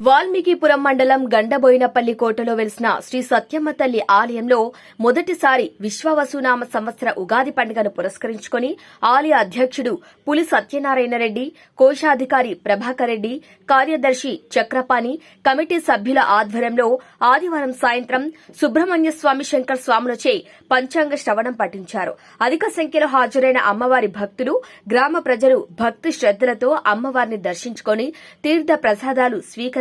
వాల్మీకిపురం మండలం గండబోయినపల్లి కోటలో వెలిసిన శ్రీ సత్యమ్మ తల్లి ఆలయంలో మొదటిసారి విశ్వవసునామ సంవత్సర ఉగాది పండుగను పురస్కరించుకుని ఆలయ అధ్యక్షుడు పులి సత్యనారాయణ రెడ్డి కోశాధికారి ప్రభాకర్ రెడ్డి కార్యదర్శి చక్రపాణి కమిటీ సభ్యుల ఆధ్వర్యంలో ఆదివారం సాయంత్రం సుబ్రహ్మణ్య స్వామి శంకర్ స్వాములచే పంచాంగ శ్రవణం పఠించారు. అధిక సంఖ్యలో హాజరైన అమ్మవారి భక్తులు గ్రామ ప్రజలు భక్తి శ్రద్దలతో అమ్మవారిని దర్శించుకొని తీర్థ ప్రసాదాలు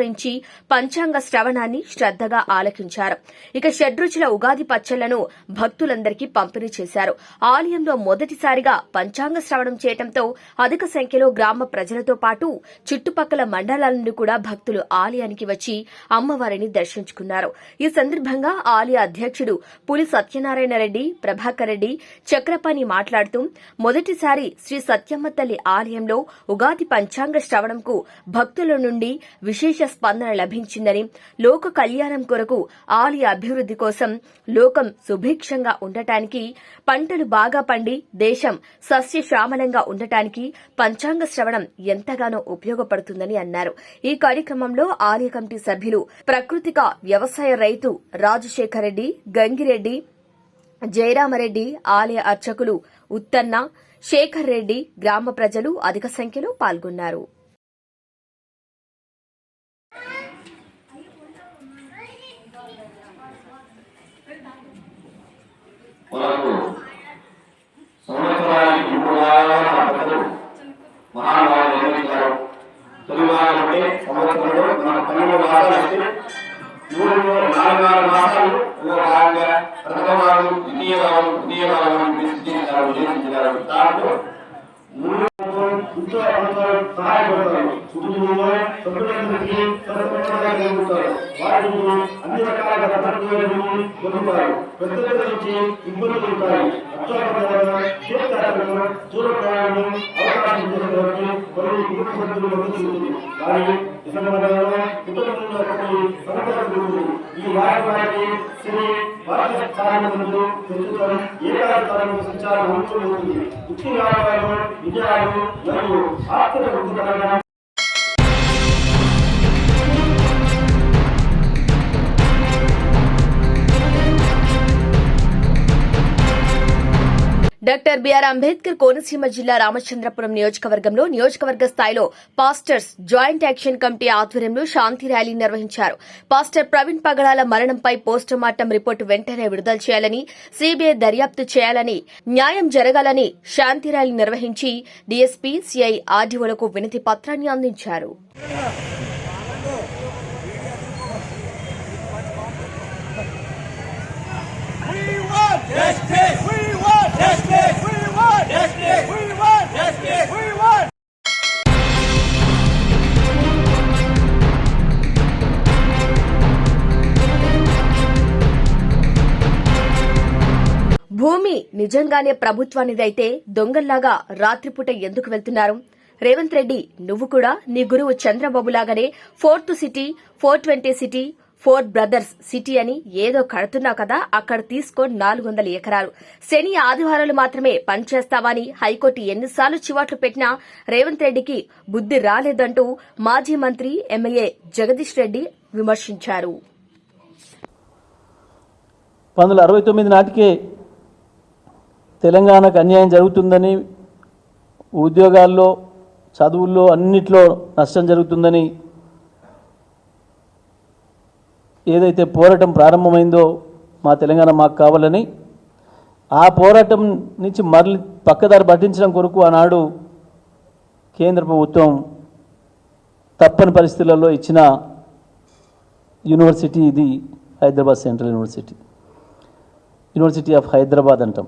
స్వీకరించి పంచాంగ శ్రవణాన్ని శ్రద్దగా ఆలకించారు. ఇక షడ్రుచుల ఉగాది పచ్చళ్ళను భక్తులందరికీ పంపిణీ చేశారు. ఆలయంలో మొదటిసారిగా పంచాంగ శ్రవణం చేయడంతో అధిక సంఖ్యలో గ్రామ ప్రజలతో పాటు చుట్టుపక్కల మండలాల నుండి కూడా భక్తులు ఆలయానికి వచ్చి అమ్మవారిని దర్శించుకున్నారు. ఈ సందర్భంగా ఆలయ అధ్యక్షుడు పులి సత్యనారాయణ రెడ్డి ప్రభాకర్ రెడ్డి చక్రపాణి మాట్లాడుతూ మొదటిసారి శ్రీ సత్యమ్మ తల్లి ఆలయంలో ఉగాది పంచాంగ శ్రవణంకు భక్తుల నుండి విశేష స్పందన లభించిందని లోక కళ్యాణం కొరకు ఆలయ అభివృద్ది కోసం లోకం సుభిక్షంగా ఉండటానికి పంటలు బాగా పండి దేశం సస్యశ్యామలంగా ఉండటానికి పంచాంగ శ్రవణం ఎంతగానో ఉపయోగపడుతుందని అన్నారు. ఈ కార్యక్రమంలో ఆలయ కమిటీ సభ్యులు ప్రకృతిక వ్యవసాయ రైతు రాజశేఖర్ రెడ్డి గంగిరెడ్డి జయరామరెడ్డి ఆలయ అర్చకులు ఉత్తన్న శేఖర్ రెడ్డి గ్రామ ప్రజలు అధిక సంఖ్యలో పాల్గొన్నారు. మనకు సంవత్సరానికి మూడు వారాల పద్ధతులు మహానుభావులు నిర్వహించారు తొలి వారం అంటే సంవత్సరంలో మన పన్నెండు మాసాలు వస్తే మూడు నాలుగు నాలుగు మాసాలు ఒక భాగంగా ప్రథమ భాగం ద్వితీయ భాగం తృతీయ భాగం అని విశ్లేషించారు ఉద్దేశించారు దాంట్లో మూడు ఉద్యోగంతో సహాయపడతారు కుటుంబంలో సభ్యులందరికీ సర్వప్రథమంగా జరుగుతారు వారికి అన్ని రకాల పద్ధతులను పొందుతారు పెద్ద పెద్ద నుంచి ఇబ్బందులు ఉంటాయి అత్యోపకారంగా తీర్థయాత్రలు దూర ప్రయాణం అవకాశం చేసేవారికి కొన్ని కుటుంబ సభ్యులు మద్దతు కానీ ఈ సందర్భంలో కుటుంబంలో ఒకటి సమస్య ఈ వారి వారికి శ్రీ భారత స్థానంలో ప్రస్తుతం ఏకాది స్థానంలో సంచారం అనుకూలమవుతుంది వృత్తి వ్యాపారాలు విజయాలు మరియు డాక్టర్ బిఆర్ అంబేద్కర్ కోనసీమ జిల్లా రామచంద్రపురం నియోజకవర్గంలో నియోజకవర్గ స్థాయిలో పాస్టర్స్ జాయింట్ యాక్షన్ కమిటీ ఆధ్వర్యంలో శాంతి ర్యాలీ నిర్వహించారు. పాస్టర్ ప్రవీణ్ పగడాల మరణంపై పోస్టుమార్టం రిపోర్టు వెంటనే విడుదల చేయాలని సీబీఐ దర్యాప్తు చేయాలని న్యాయం జరగాలని శాంతి ర్యాలీ నిర్వహించి డీఎస్పీ సీఐ ఆర్డీఓలకు వినతి పత్రాన్ని అందించారు. నిజంగానే ప్రభుత్వానిదైతే దొంగల్లాగా రాత్రిపూట ఎందుకు వెళ్తున్నారు? రేవంత్ రెడ్డి నువ్వు కూడా నీ గురువు చంద్రబాబు లాగానే fourth city four twenty city four brothers city అని ఏదో కడుతున్నావు కదా అక్కడ తీసుకో నాలుగు వందల ఎకరాలు. శని ఆదివారాలు మాత్రమే పనిచేస్తావని హైకోర్టు ఎన్నిసార్లు చివాట్లు పెట్టినా రేవంత్ రెడ్డికి బుద్ధి రాలేదంటూ మాజీ మంత్రి ఎమ్మెల్యే జగదీష్ రెడ్డి విమర్శించారు. పంతొమ్మిది వందల అరవై తొమ్మిది నాటికే తెలంగాణకు అన్యాయం జరుగుతుందని ఉద్యోగాల్లో చదువుల్లో అన్నిట్లో నష్టం జరుగుతుందని ఏదైతే పోరాటం ప్రారంభమైందో మా తెలంగాణ మాకు కావాలని ఆ పోరాటం నుంచి మరలి పక్కదారి పట్టించడం కొరకు ఆనాడు కేంద్ర ప్రభుత్వం తప్పని పరిస్థితులలో ఇచ్చిన యూనివర్సిటీ ఇది Hyderabad central university. University of Hyderabad అంటాం.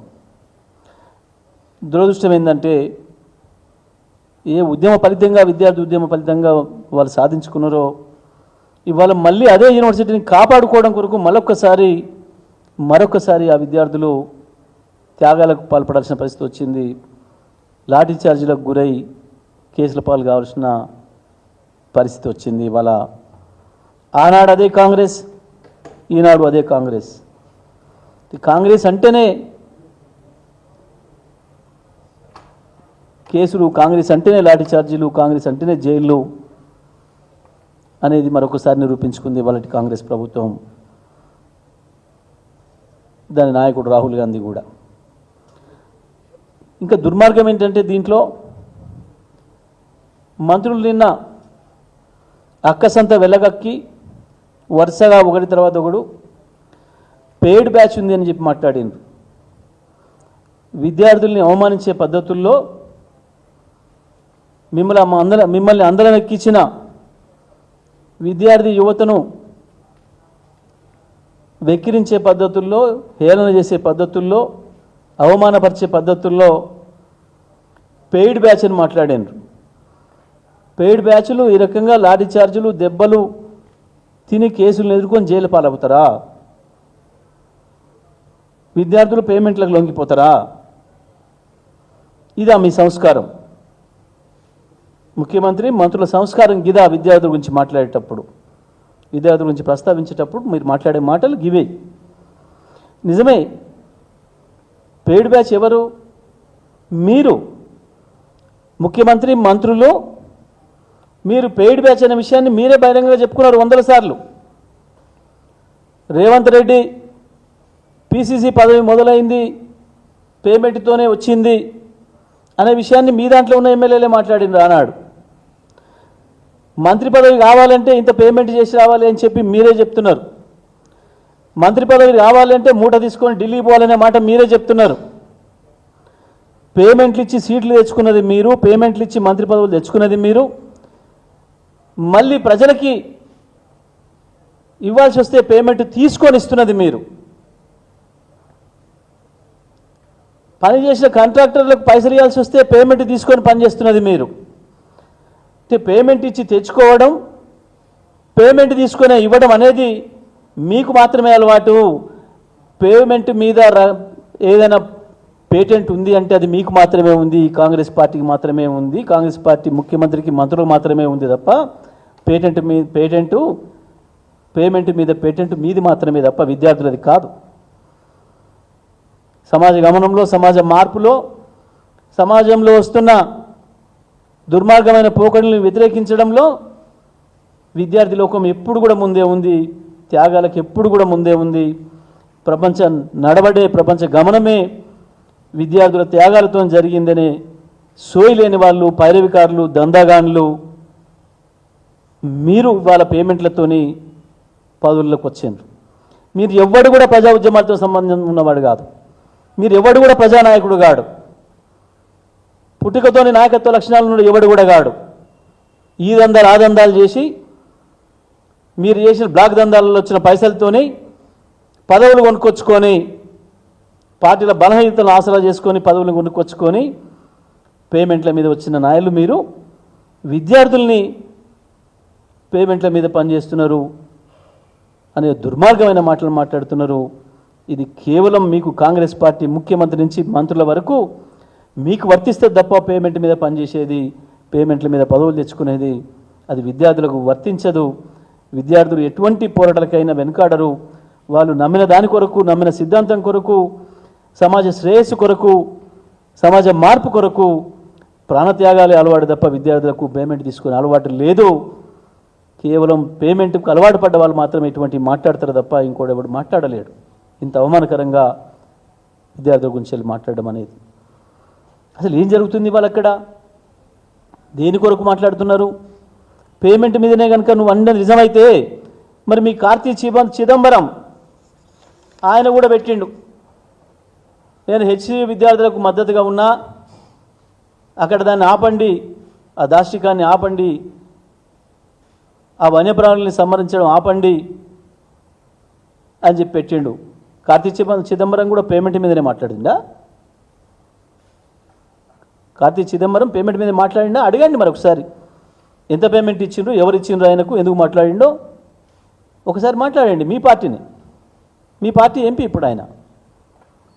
దురదృష్టం ఏంటంటే ఏ ఉద్యమ ఫలితంగా విద్యార్థి ఉద్యమ ఫలితంగా వాళ్ళు సాధించుకున్నారో ఇవాళ మళ్ళీ అదే యూనివర్సిటీని కాపాడుకోవడం కొరకు మరొకసారి మరొకసారి ఆ విద్యార్థులు త్యాగాలకు పాల్పడాల్సిన పరిస్థితి వచ్చింది. లాఠీ చార్జీలకు గురై కేసుల పాలు కావాల్సిన పరిస్థితి వచ్చింది ఇవాళ. ఆనాడు అదే కాంగ్రెస్ ఈనాడు అదే కాంగ్రెస్. కాంగ్రెస్ అంటేనే కేసులు కాంగ్రెస్ అంటేనే లాఠీ ఛార్జీలు కాంగ్రెస్ అంటేనే జైళ్ళు అనేది మరొకసారి నిరూపించుకుంది వాళ్ళ కాంగ్రెస్ ప్రభుత్వం. దాని నాయకుడు రాహుల్ గాంధీ కూడా. ఇంకా దుర్మార్గం ఏంటంటే దీంట్లో మంత్రులు నిన్న అక్కసంత వెళ్ళగక్కి వరుసగా ఒకటి తర్వాత ఒకడు పెయిడ్ బ్యాచ్ ఉంది అని చెప్పి మాట్లాడిండ్రు. విద్యార్థుల్ని అవమానించే పద్ధతుల్లో మిమ్మల్ని అందర మిమ్మల్ని అందరం ఎక్కించిన విద్యార్థి యువతను వెక్కిరించే పద్ధతుల్లో హేళన చేసే పద్ధతుల్లో అవమానపరిచే పద్ధతుల్లో పెయిడ్ బ్యాచ్ అని మాట్లాడారు. పెయిడ్ బ్యాచ్లు ఈ రకంగా లాఠీ ఛార్జీలు దెబ్బలు తిని కేసులను ఎదుర్కొని జైలు పాలవుతారా? విద్యార్థులు పేమెంట్లకు లొంగిపోతారా? ఇదా మీ సంస్కారం. ముఖ్యమంత్రి మంత్రుల సంస్కారం గిదా విద్యార్థుల గురించి మాట్లాడేటప్పుడు విద్యార్థుల గురించి ప్రస్తావించేటప్పుడు మీరు మాట్లాడే మాటలు గివే. నిజమే పెయిడ్ బ్యాచ్ ఎవరు? మీరు. ముఖ్యమంత్రి మంత్రులు మీరు పెయిడ్ బ్యాచ్ అనే విషయాన్ని మీరే బహిరంగంగా చెప్పుకున్నారు వందల సార్లు. రేవంత్ రెడ్డి పిసిసి పదవి మొదలైంది పేమెంట్తోనే వచ్చింది. అనే విషయాన్ని మీ దాంట్లో ఉన్న ఎమ్మెల్యేలే మాట్లాడిండ్రు ఆనాడు. మంత్రి పదవి కావాలంటే ఇంత పేమెంట్ చేసి రావాలి అని చెప్పి మీరే చెప్తున్నారు. మంత్రి పదవి రావాలంటే మూట తీసుకొని ఢిల్లీ పోవాలనే మాట మీరే చెప్తున్నారు. పేమెంట్లు ఇచ్చి సీట్లు తెచ్చుకున్నది మీరు పేమెంట్లు ఇచ్చి మంత్రి పదవులు తెచ్చుకున్నది మీరు. మళ్ళీ ప్రజలకి ఇవ్వాల్సి వస్తే పేమెంట్ తీసుకొని ఇస్తున్నది మీరు. పని చేసిన కాంట్రాక్టర్లకు పైసలు ఇవ్వాల్సి వస్తే పేమెంట్ తీసుకొని పనిచేస్తున్నది మీరు. పేమెంట్ ఇచ్చి తెచ్చుకోవడం పేమెంట్ తీసుకొని ఇవ్వడం అనేది మీకు మాత్రమే అలవాటు. పేమెంట్ మీద ఏదైనా పేటెంట్ ఉంది అంటే అది మీకు మాత్రమే ఉంది కాంగ్రెస్ పార్టీకి మాత్రమే ఉంది కాంగ్రెస్ పార్టీ ముఖ్యమంత్రికి మంత్రులకు మాత్రమే ఉంది తప్ప పేటెంట్ మీ పేటెంటు పేమెంట్ మీద పేటెంట్ మీది మాత్రమే తప్ప విద్యార్థులది కాదు. సమాజ గమనంలో సమాజ మార్పులో సమాజంలో వస్తున్న దుర్మార్గమైన పోకడలను వ్యతిరేకించడంలో విద్యార్థి లోకం ఎప్పుడు కూడా ముందే ఉంది త్యాగాలకు ఎప్పుడు కూడా ముందే ఉంది. ప్రపంచ నడబడే ప్రపంచ గమనమే విద్యార్థుల త్యాగాలతో జరిగిందనే సోయి లేని వాళ్ళు పైరవికారులు దందాగాన్లు మీరు వాళ్ళ పేమెంట్లతోని పదవుల్లోకి వచ్చిండ్రు మీరు ఎవ్వడు కూడా ప్రజా ఉద్యమాలతో సంబంధం ఉన్నవాడు కాదు. మీరు ఎవడు కూడా ప్రజానాయకుడు కాడు. పుట్టుకతోని నాయకత్వ లక్షణాలు నుండి ఎవడు కూడా గాడు ఈ దందాలు ఆ దందాలు చేసి మీరు చేసిన బ్లాక్ దందాలలో వచ్చిన పైసలతోని పదవులు కొనుక్కొచ్చుకొని పార్టీల బలహీనతలను ఆసరా చేసుకొని పదవులు కొనుక్కొచ్చుకొని పేమెంట్ల మీద వచ్చిన నాయకులు మీరు. విద్యార్థుల్ని పేమెంట్ల మీద పనిచేస్తున్నారు అనే దుర్మార్గమైన మాటలు మాట్లాడుతున్నారు. ఇది కేవలం మీకు కాంగ్రెస్ పార్టీ ముఖ్యమంత్రి నుంచి మంత్రుల వరకు మీకు వర్తిస్తే తప్ప పేమెంట్ మీద పనిచేసేది పేమెంట్ల మీద పదవులు తెచ్చుకునేది అది విద్యార్థులకు వర్తించదు. విద్యార్థులు ఎటువంటి పోరాటాలకైనా వెనుకాడరు. వాళ్ళు నమ్మిన దాని కొరకు నమ్మిన సిద్ధాంతం కొరకు సమాజ శ్రేయస్సు కొరకు సమాజ మార్పు కొరకు ప్రాణత్యాగాలే అలవాటు తప్ప విద్యార్థులకు పేమెంట్ తీసుకునే అలవాటు లేదు. కేవలం పేమెంట్కు అలవాటు పడ్డ వాళ్ళు మాత్రమే ఇటువంటి మాట్లాడతారు తప్ప ఇంకోటి ఎవడు మాట్లాడలేడు. ఇంత అవమానకరంగా విద్యార్థుల గురించి వెళ్ళి మాట్లాడడం అనేది. అసలు ఏం జరుగుతుంది వాళ్ళు అక్కడ దేని కొరకు మాట్లాడుతున్నారు? పేమెంట్ మీదనే కనుక నువ్వు అన్న నిజమైతే మరి మీ కార్తీ చిదం చిదంబరం ఆయన కూడా పెట్టిండు. నేను హెచ్సి విద్యార్థులకు మద్దతుగా ఉన్నా అక్కడ దాన్ని ఆపండి ఆ దాష్టికాన్ని ఆపండి ఆ వన్యప్రాణుల్ని సంహరించడం ఆపండి అని చెప్పి పెట్టిండు. కార్తీ చిదంబరం కూడా పేమెంట్ మీదనే మాట్లాడిందా? కార్తీ చిదంబరం పేమెంట్ మీద మాట్లాడిందా? అడగండి మరి ఒకసారి. ఎంత పేమెంట్ ఇచ్చిండ్రు? ఎవరు ఇచ్చిండ్రు ఆయనకు? ఎందుకు మాట్లాడిండో? ఒకసారి మాట్లాడండి మీ పార్టీని. మీ పార్టీ ఎంపీ ఇప్పుడు ఆయన.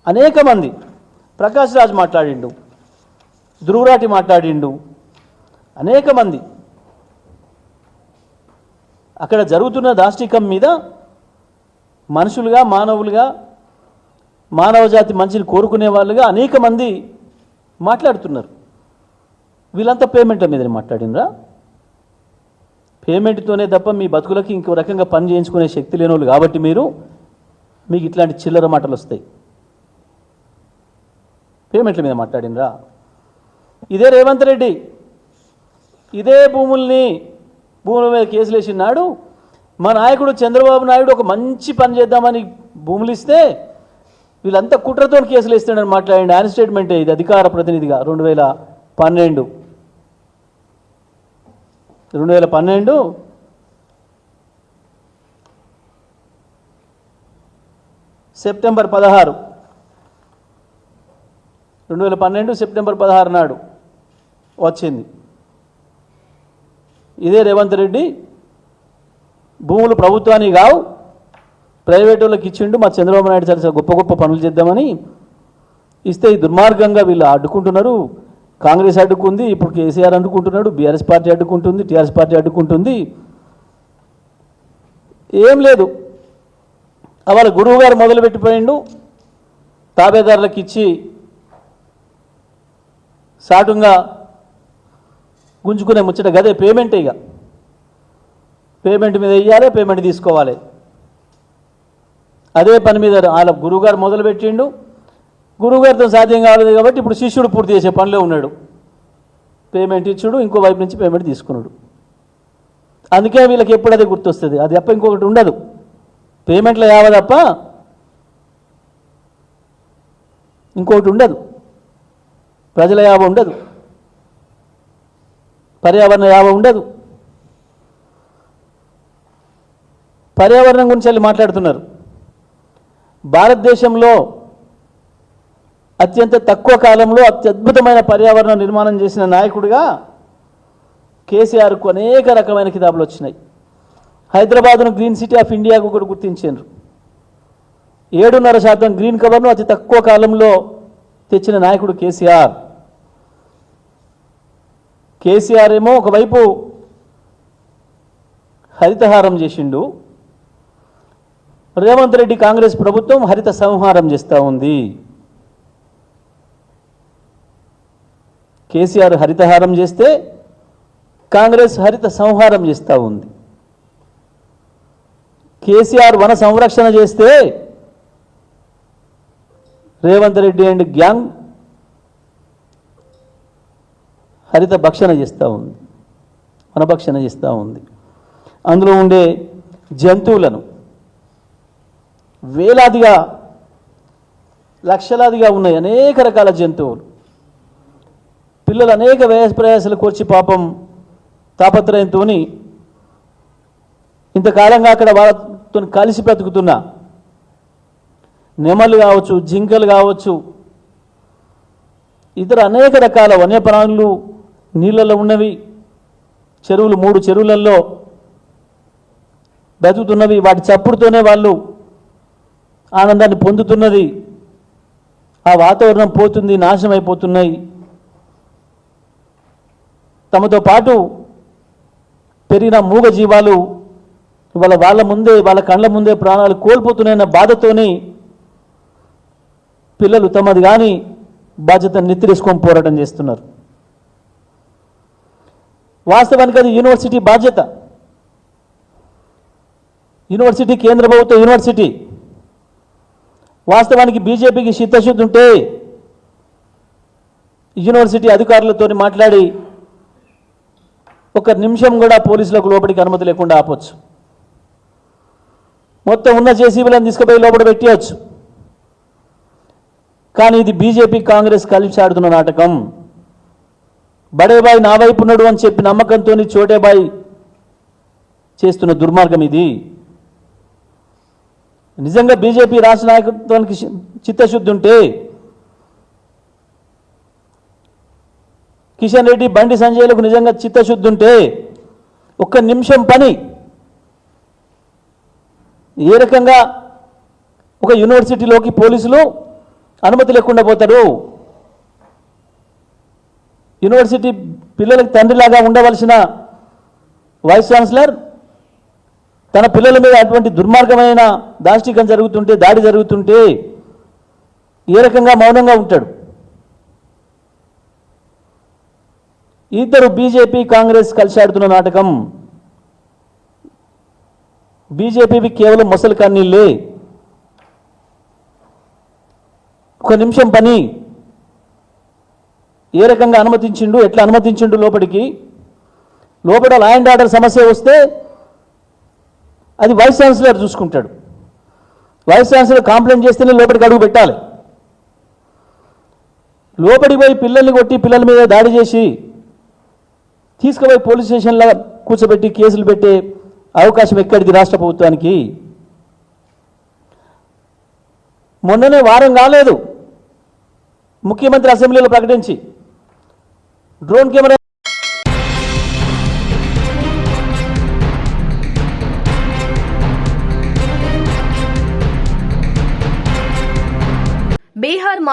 అనేక మంది. ప్రకాష్ రాజ్ మాట్లాడిండు. ధ్రువరాటి మాట్లాడిండు. అనేక మంది. అక్కడ జరుగుతున్న దాష్టికం మీద మనుషులుగా మానవులుగా మానవ జాతి మంచిని కోరుకునే వాళ్ళుగా అనేక మంది మాట్లాడుతున్నారు. వీళ్ళంతా పేమెంట్ల మీదనే మాట్లాడినరా పేమెంట్తోనే తప్ప మీ బతుకులకి ఇంకో రకంగా పని చేయించుకునే శక్తి లేని వాళ్ళు కాబట్టి మీరు మీకు ఇట్లాంటి చిల్లర మాటలు వస్తాయి. పేమెంట్ల మీద మాట్లాడినరా ఇదే రేవంత్ రెడ్డి ఇదే భూముల్ని భూముల మీద కేసులు వేసినాడు మా నాయకుడు చంద్రబాబు నాయుడు ఒక మంచి పని చేద్దామని భూములు ఇస్తే వీళ్ళంతా కుట్రతో కేసులు ఇస్తాడని మాట్లాడండి. ఆయన స్టేట్మెంటే ఇది అధికార ప్రతినిధిగా. రెండు వేల పన్నెండు. రెండు వేల పన్నెండు సెప్టెంబర్ పదహారు. రెండు వేల పన్నెండు సెప్టెంబర్ పదహారు నాడు వచ్చింది. ఇదే రేవంత్ రెడ్డి భూములు ప్రభుత్వానికి కావు. ప్రైవేట్ వాళ్ళకి ఇచ్చిండు. మా చంద్రబాబు నాయుడు సార్ గొప్ప గొప్ప పనులు చేద్దామని ఇస్తే ఈ దుర్మార్గంగా వీళ్ళు అడ్డుకుంటున్నారు. కాంగ్రెస్ అడ్డుకుంది ఇప్పుడు కేసీఆర్ అడ్డుకుంటున్నాడు బీఆర్ఎస్ పార్టీ అడ్డుకుంటుంది టీఆర్ఎస్ పార్టీ అడ్డుకుంటుంది. ఏం లేదు. వాళ్ళ గురువు గారు మొదలుపెట్టిపోయిండు. తాబేదారులకు ఇచ్చి సాటుగా గుంజుకునే ముచ్చట గదే పేమెంట్ ఇక. పేమెంట్ మీద వెయ్యాలి పేమెంట్ తీసుకోవాలి. అదే పని మీద వాళ్ళ గురువుగారు మొదలుపెట్టిండు. గురువుగారితో సాధ్యం కాలేదు కాబట్టి ఇప్పుడు శిష్యుడు పూర్తి చేసే పనిలో ఉన్నాడు. పేమెంట్ ఇచ్చుడు ఇంకో వైపు నుంచి పేమెంట్ తీసుకున్నాడు. అందుకే వీళ్ళకి ఎప్పుడైతే గుర్తొస్తుంది. అది తప్ప ఇంకొకటి ఉండదు. పేమెంట్లో యావ తప్ప ఇంకొకటి ఉండదు. ప్రజల యావ ఉండదు. పర్యావరణ యావ ఉండదు. పర్యావరణం గురించి వెళ్ళి మాట్లాడుతున్నారు. భారతదేశంలో అత్యంత తక్కువ కాలంలో అత్యద్భుతమైన పర్యావరణ నిర్మాణం చేసిన నాయకుడిగా కేసీఆర్కు అనేక రకమైన కితాబులు వచ్చినాయి. హైదరాబాద్ను గ్రీన్ సిటీ ఆఫ్ ఇండియాకు కూడా గుర్తించారు ఏడున్నర శాతం గ్రీన్ కవర్ను అతి తక్కువ కాలంలో తెచ్చిన నాయకుడు కేసీఆర్. కేసీఆర్ ఏమో ఒకవైపు హరితహారం చేసిండు రేవంత్ రెడ్డి కాంగ్రెస్ ప్రభుత్వం హరిత సంహారం చేస్తూ ఉంది. కేసీఆర్ హరితహారం చేస్తే కాంగ్రెస్ హరిత సంహారం చేస్తూ ఉంది. కేసీఆర్ వన సంరక్షణ చేస్తే రేవంత్ రెడ్డి అండ్ గ్యాంగ్ హరిత భక్షణ చేస్తూ ఉంది. వనభక్షణ చేస్తూ ఉంది. అందులో ఉండే జంతువులను వేలాదిగా లక్షలాదిగా ఉన్నాయి అనేక రకాల జంతువులు. పిల్లలు అనేక వ్యయ ప్రయాసాలు కూర్చి పాపం తాపత్రయంతో ఇంతకాలంగా అక్కడ వాళ్ళతో కలిసి బ్రతుకుతున్న నెమలు కావచ్చు జింకలు కావచ్చు ఇతర అనేక రకాల వన్యప్రాణులు నీళ్ళలో ఉన్నవి చెరువులు మూడు చెరువులలో బ్రతుకుతున్నవి వాటి చప్పుడుతోనే వాళ్ళు ఆనందాన్ని పొందుతున్నది. ఆ వాతావరణం పోతుంది నాశనం అయిపోతున్నాయి. తమతో పాటు పెరిగిన మూగ జీవాలు వాళ్ళ వాళ్ళ ముందే వాళ్ళ కళ్ళ ముందే ప్రాణాలు కోల్పోతున్నాయన్న బాధతోని పిల్లలు తమది కానీ బాధ్యత నెత్తిరేసుకొని పోరాటం చేస్తున్నారు. వాస్తవానికి అది యూనివర్సిటీ బాధ్యత. యూనివర్సిటీ కేంద్ర ప్రభుత్వ యూనివర్సిటీ వాస్తవానికి బీజేపీకి చిత్తశుద్ధి ఉంటే యూనివర్సిటీ అధికారులతో మాట్లాడి ఒక నిమిషం కూడా పోలీసులకు లోపలికి అనుమతి లేకుండా ఆపొచ్చు. మొత్తం ఉన్న జేసీబీలను తీసుకుపోయి లోపల పెట్టేయచ్చు. కానీ ఇది బీజేపీ కాంగ్రెస్ కలిసి ఆడుతున్న నాటకం. బడేబాయి నా వైపు ఉన్నాడు అని చెప్పి నమ్మకంతో చోటేబాయి చేస్తున్న దుర్మార్గం ఇది. నిజంగా బీజేపీ రాష్ట్ర నాయకత్వానికి చిత్తశుద్ధి ఉంటే కిషన్ రెడ్డి బండి సంజయ్లకు నిజంగా చిత్తశుద్ధి ఉంటే ఒక్క నిమిషం పని. ఏ రకంగా ఒక యూనివర్సిటీలోకి పోలీసులు అనుమతి లేకుండా పోతారు యూనివర్సిటీ పిల్లలకు తండ్రిలాగా ఉండవలసిన వైస్ ఛాన్సలర్ తన పిల్లల మీద అటువంటి దుర్మార్గమైన దాష్టికం జరుగుతుంటే దాడి జరుగుతుంటే ఏ రకంగా మౌనంగా ఉంటాడు? ఇద్దరు బీజేపీ కాంగ్రెస్ కలిసి ఆడుతున్న నాటకం. బీజేపీవి కేవలం మొసలు కన్నీళ్ళే. ఒక నిమిషం పని. ఏ రకంగా అనుమతించిండు ఎట్లా అనుమతించిండు లోపలికి? లోపల లా అండ్ ఆర్డర్ సమస్య వస్తే అది వైస్ ఛాన్సలర్ చూసుకుంటాడు. వైస్ ఛాన్సలర్ కాంప్లైంట్ చేస్తేనే లోపలికి అడుగు పెట్టాలి. లోపలికి పోయి పిల్లల్ని కొట్టి పిల్లల మీద దాడి చేసి తీసుకుపోయి పోలీస్ స్టేషన్లో కూర్చోబెట్టి కేసులు పెట్టే అవకాశం ఎక్కడిది రాష్ట్ర ప్రభుత్వానికి? మొన్ననే వారం కాలేదు. ముఖ్యమంత్రి అసెంబ్లీలో ప్రకటించి. డ్రోన్ కెమెరా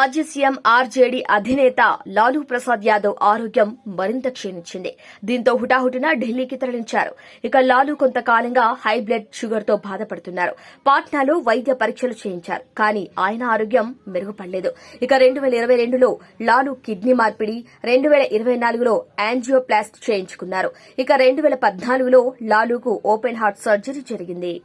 మాజీ సీఎం ఆర్జేడీ అధినేత లాలూ ప్రసాద్ యాదవ్ ఆరోగ్యం మరింత క్షీణించింది. దీంతో హుటాహుటిన ఢిల్లీకి తరలించారు. ఇక లాలూ కొంతకాలంగా హై బ్లడ్ షుగర్తో బాధపడుతున్నారు. పాట్నాలో వైద్య పరీక్షలు చేయించారు. కానీ ఆయన ఆరోగ్యం మెరుగుపడలేదు. ఇక రెండు వేల ఇరవై రెండులో లాలూ కిడ్నీ మార్పిడి రెండు వేల ఇరవై నాలుగులో యాంజియోప్లాస్ట్ చేయించుకున్నారు. ఇక రెండు వేల పద్నాలుగులో లాలూకు ఓపెన్ హార్ట్ సర్జరీ జరిగింది.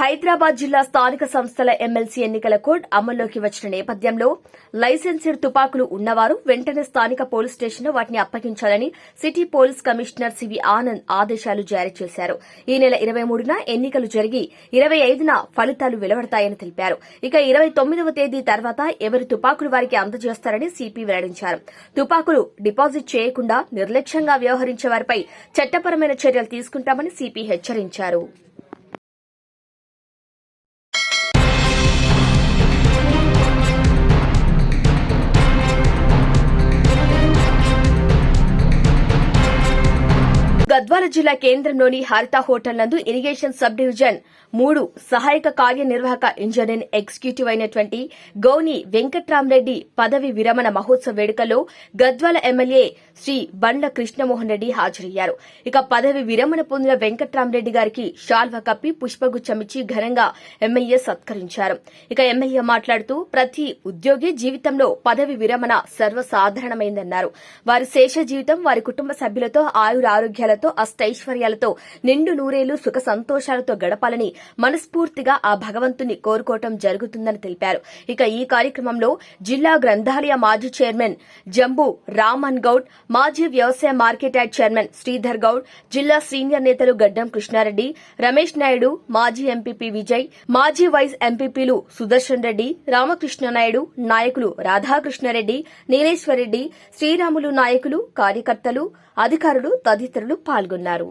హైదరాబాద్ జిల్లా స్థానిక సంస్థల ఎమ్మెల్సీ ఎన్నికల కోడ్ అమల్లోకి వచ్చిన నేపథ్యంలో లైసెన్సీడ్ తుపాకులు ఉన్నవారు వెంటనే స్థానిక పోలీస్ స్టేషన్లో వాటిని అప్పగించాలని city police commissioner CV Anand ఆదేశాలు జారీ చేశారు. ఈ నెల ఇరవై మూడున ఎన్నికలు జరిగి ఇరవై ఐదున ఫలితాలు వెలువడతాయని తెలిపారు. ఇక ఇరవై తొమ్మిదవ తేదీ తర్వాత ఎవరి తుపాకులు వారికి అందజేస్తారని సిపి వెల్లడించారు. తుపాకులు డిపాజిట్ చేయకుండా నిర్లక్ష్యంగా వ్యవహరించే వారిపై చట్టపరమైన చర్యలు తీసుకుంటామని సిపి హెచ్చరించారు. గద్వాల జిల్లా కేంద్రంలోని హరిత హోటల్ నందు ఇరిగేషన్ సబ్ డివిజన్ మూడు సహాయక కార్యనిర్వాహక ఇంజనీర్ ఎగ్జిక్యూటివ్ అయినటువంటి గౌని వెంకట్రామరెడ్డి పదవి విరమణ మహోత్సవ వేడుకలో గద్వాల ఎమ్మెల్యే శ్రీ బండ్ల కృష్ణమోహన్ రెడ్డి హాజరయ్యారు. ఇక పదవి విరమణ పొందిన వెంకట్రామరెడ్డి గారికి షాల్వ కప్పి పుష్పగుచ్చమిచ్చి ఘనంగా ఎమ్మెల్యే సత్కరించారు. ఇక ఎమ్మెల్యే మాట్లాడుతూ ప్రతి ఉద్యోగి జీవితంలో పదవి విరమణ సర్వసాధారణమైందన్నారు. వారి శేష జీవితం వారి కుటుంబ సభ్యులతో ఆయుర ఆరోగ్యాలతో అష్టైశ్వర్యాలతో నిండు నూరేళ్ళు సుఖ సంతోషాలతో గడపాలని మనస్ఫూర్తిగా ఆ భగవంతుని కోరుకోవటం జరుగుతుందని తెలిపారు. ఇక ఈ కార్యక్రమంలో జిల్లా గ్రంథాలయ మాజీ చైర్మన్ జంబు రామన్ గౌడ్ మాజీ వ్యవసాయ market yard chairman Sridhar Goud జిల్లా సీనియర్ నేతలు గడ్డం కృష్ణారెడ్డి రమేష్ నాయుడు మాజీ ఎంపీపీ విజయ్ మాజీ వైస్ ఎంపీపీలు సుదర్శన్ రెడ్డి రామకృష్ణ నాయుడు నాయకులు రాధాకృష్ణారెడ్డి నీలేశ్వరరెడ్డి శ్రీరాములు నాయకులు కార్యకర్తలు అధికారులు తదితరులు పాల్గొన్నారు.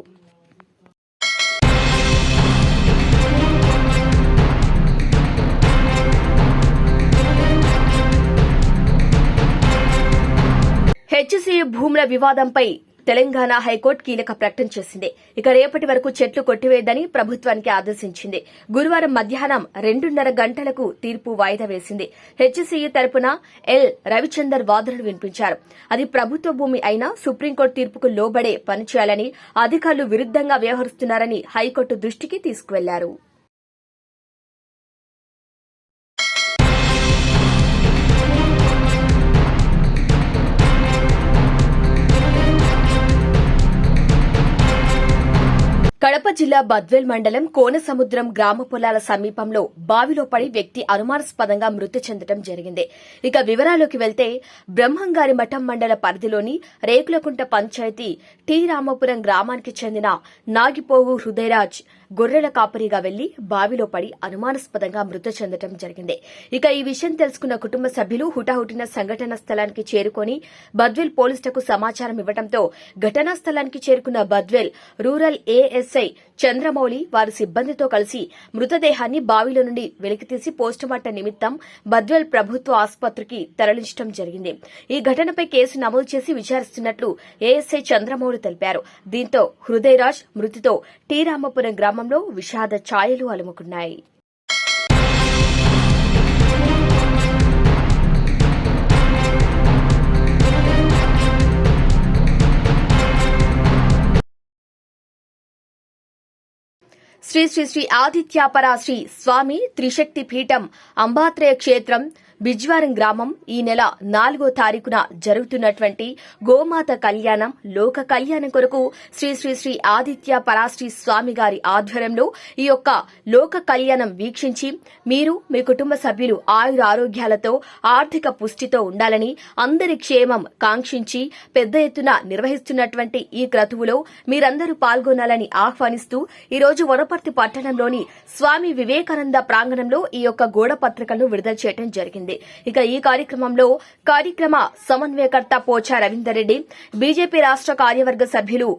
హెచ్సీఏ భూముల వివాదంపై తెలంగాణ హైకోర్టు కీలక ప్రకటన చేసింది. ఇక రేపటి వరకు చెట్లు కొట్టివేయదని ప్రభుత్వానికి ఆదేశించింది. గురువారం మధ్యాహ్నం రెండున్నర గంటలకు తీర్పు వాయిదా వేసింది. హెచ్సీఏ తరపున ఎల్. రవిచందర్ వాదనలు వినిపించారు. అది ప్రభుత్వ భూమి అయినా సుప్రీంకోర్టు తీర్పుకు లోబడే పనిచేయాలని అధికారులు విరుద్దంగా వ్యవహరిస్తున్నారని హైకోర్టు దృష్టికి తీసుకువెళ్ళారు. కడప జిల్లా బద్వేల్ మండలం కోనసముద్రం గ్రామ పొలాల సమీపంలో బావిలో పడి వ్యక్తి అనుమానాస్పదంగా మృతి చెందడం జరిగింది. ఇక వివరాల్లోకి వెళ్తే బ్రహ్మంగారి మఠం మండల పరిధిలోని రేకులకుంట పంచాయతీ టి రామపురం గ్రామానికి చెందిన నాగిపోవు హృదయరాజ్ గొర్రెల కాపరిగా వెళ్ళి బావిలో పడి అనుమానాస్పదంగా మృతి చెందడం జరిగింది. ఇక ఈ విషయం తెలుసుకున్న కుటుంబ సభ్యులు హుటాహుటిన సంఘటన స్థలానికి చేరుకొని బద్వేల్ పోలీసులకు సమాచారం ఇవ్వడంతో ఘటనా స్థలానికి చేరుకున్న బద్వేల్ రూరల్ ఏఎస్ఐ చంద్రమౌళి వారి సిబ్బందితో కలిసి మృతదేహాన్ని బావిలో నుండి వెలికితీసి పోస్టుమార్టం నిమిత్తం బద్వేల్ ప్రభుత్వ ఆసుపత్రికి తరలించడం జరిగింది. ఈ ఘటనపై కేసు నమోదు చేసి విచారిస్తున్నట్లు ఏఎస్ఐ చంద్రమౌళి తెలిపారు. దీంతో హృదయరాజ్ మృతితో టీ రామపురం గ్రామంలో విషాద ఛాయలు అలుముకున్నాయి. శ్రీ శ్రీ శ్రీ ఆదిత్యాపరా శ్రీ స్వామి త్రిశక్తి పీఠం అంబాత్రేయ క్షేత్రం బిజ్వారం గ్రామం ఈ నెల నాలుగో తారీఖున జరుగుతున్నటువంటి గోమాత కళ్యాణం లోక కళ్యాణం కొరకు శ్రీ శ్రీ శ్రీ ఆదిత్య పరాశ్రీ స్వామి గారి ఆధ్వర్యంలో ఈ యొక్క లోక కళ్యాణం వీక్షించి మీరు మీ కుటుంబ సభ్యులు ఆయుర ఆరోగ్యాలతో ఆర్థిక పుష్టితో ఉండాలని అందరి క్షేమం కాంక్షించి పెద్ద ఎత్తున నిర్వహిస్తున్నటువంటి ఈ క్రతువులో మీరందరూ పాల్గొనాలని ఆహ్వానిస్తూ ఈరోజు వనపర్తి పట్టణంలోని స్వామి వివేకానంద ప్రాంగణంలో ఈ యొక్క గోడ పత్రికలను విడుదల చేయడం జరిగింది ఇక ఈ కార్యక్రమంలో కార్యక్రమ సమన్వయకర్త పోచా రవీందర్ రెడ్డి బీజేపీ రాష్ట్ర కార్యవర్గ సభ్యులు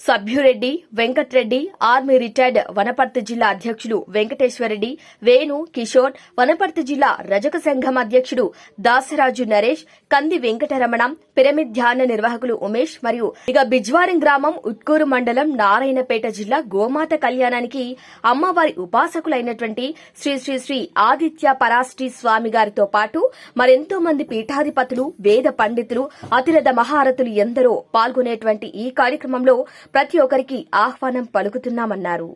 సభ్యురెడ్డి వెంకట్రెడ్డి ఆర్మీ రిటైర్డ్ వనపర్తి జిల్లా అధ్యక్షులు వెంకటేశ్వరరెడ్డి వేణు కిషోర్ వనపర్తి జిల్లా రజక సంఘం అధ్యక్షుడు దాసరాజు నరేష్ కంది వెంకటరమణ పిరమిడ్ ధ్యాన నిర్వాహకులు ఉమేష్ మరియు ఇక బిజ్వారం గ్రామం ఉట్కూరు మండలం నారాయణపేట జిల్లా గోమాత కళ్యాణానికి అమ్మవారి ఉపాసకులైనటువంటి శ్రీ శ్రీ శ్రీ ఆదిత్య పరాశ్రీ స్వామి గారితో పాటు మరెంతో మంది పీఠాధిపతులు వేద పండితులు అతిరథ మహారథులు ఎందరో పాల్గొనేటువంటి ఈ కార్యక్రమంలో ప్రతి ఒక్కరికి ఆహ్వానం పలుకుతున్నామన్నారు.